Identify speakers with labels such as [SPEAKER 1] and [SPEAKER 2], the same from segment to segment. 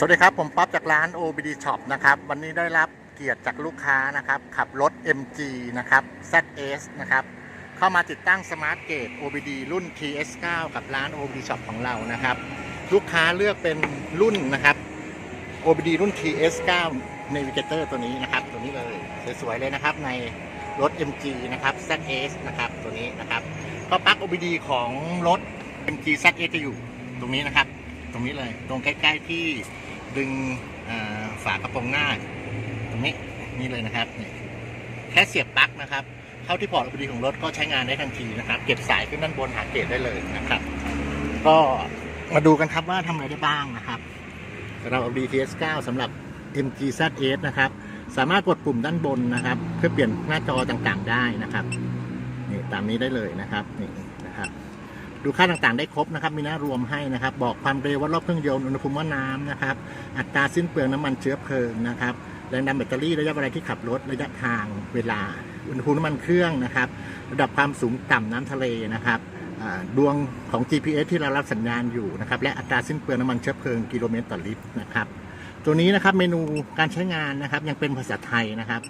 [SPEAKER 1] สวัสดีครับ ผมป๊อปจากร้าน OBD Shop นะครับ วันนี้ได้รับเกียรติจากลูกค้านะครับ ขับรถ MG นะครับ ZS นะครับ เข้ามาติดตั้งสมาร์ทเกต OBD รุ่น TS9 กับร้าน OBD Shop ของเรานะครับ ลูกค้าเลือกเป็นรุ่นนะครับ OBD รุ่น TS9 Navigator ตัวนี้นะครับ ตัวนี้เลยสวยๆเลยนะครับในรถ MG นะครับ ZS นะครับตัวนี้นะครับ ก็ปลั๊ก OBD ของรถ MG ZS จะอยู่ตรงนี้นะครับ ตรงนี้เลยตรงใกล้ ๆ ที่ ดึงฝากระโปรงหน้า ตรงนี้นี่เลยนะครับนี่แค่เสียบปลั๊กนะครับ เข้าที่พอร์ต OBD ของรถก็ใช้งานได้ทันทีนะครับ เก็บสายขึ้นด้านบนหาเกจได้เลยนะครับ ก็มาดูกันครับว่าทำอะไรได้บ้างนะครับสำหรับ OBD TS9 สำหรับ MG ZS นะครับ สามารถกดปุ่มด้านบนนะครับ เพื่อเปลี่ยนหน้าจอต่างๆได้นะครับนี่ตามนี้ได้เลยนะครับนี่ ดูค่าต่างๆได้ครบนะครับ มีหน้ารวมให้นะครับ บอกความเร็ววัดรอบเครื่องยนต์อุณหภูมิว่าน้ำนะครับ อัตราสิ้นเปลืองน้ำมันเชื้อเพลิงนะครับ แรงดันแบตเตอรี่ระยะเวลาที่ขับรถระยะทางเวลา อุณหภูมิน้ำมันเครื่องนะครับ ระดับความสูงต่ำน้ำทะเลนะครับดวงของ GPS ที่เรารับสัญญาณอยู่นะครับ และอัตราสิ้นเปลืองน้ำมันเชื้อเพลิงกิโลเมตรต่อลิตรนะครับ ตัวนี้นะครับเมนูการใช้งานนะครับยังเป็นภาษาไทยนะครับ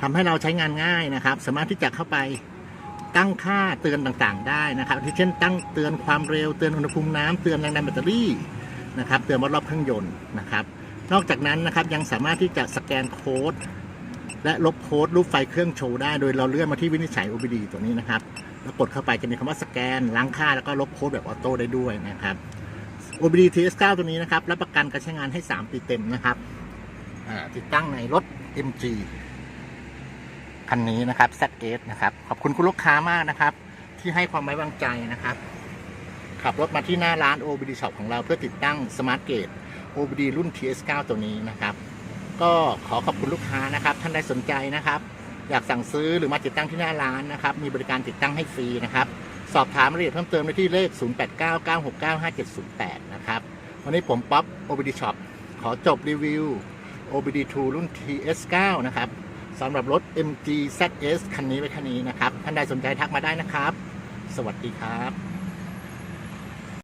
[SPEAKER 1] ทำให้เราใช้งานง่ายนะครับ สามารถที่จะเข้าไป ตั้งค่าเตือนต่างๆ ได้นะครับที่เช่นตั้งเตือนความเร็วเตือนอุณหภูมิน้ำเตือนแรงดันแบตเตอรี่นะครับเตือนวัดรอบเครื่องยนต์นะครับ นอกจากนั้นนะครับยังสามารถที่จะสแกนโค้ดและลบโค้ดรูปไฟเครื่องโชว์ได้โดยเราเลื่อนมาที่วินิจฉัย OBD ตัวนี้นะครับแล้วกดเข้าไปจะมีคำว่าสแกนล้างค่าแล้วก็ลบโค้ดแบบออโต้ได้ด้วยนะครับ OBD TS9 ตัวนี้นะครับรับประกันการใช้งานให้ 3 ปีเต็มนะครับติดตั้งในรถ MG คันนี้นะครับ ZS นะครับขอบคุณคุณลูกค้ามากนะครับ ที่ให้ความไว้วางใจนะครับ ขับรถมาที่หน้าร้าน OBD Shop ของเราเพื่อติดตั้ง Smart Gate OBD รุ่น TS9 ตัวนี้นะครับ ก็ขอขอบคุณลูกค้านะครับ ท่านใดสนใจนะครับ อยากสั่งซื้อหรือมาติดตั้งที่หน้าร้านนะครับ มีบริการติดตั้งให้ฟรีนะครับ สอบถามรายละเอียดเพิ่มเติมได้ที่เลข 0899695708 นะครับ วันนี้ผมป๊อป OBD Shop ขอจบรีวิว OBD2 รุ่น TS9 นะครับ สำหรับรถ MG ZS คันนี้ไว้คันนี้นะครับ ท่านใดสนใจทักมาได้นะครับ สวัสดีครับ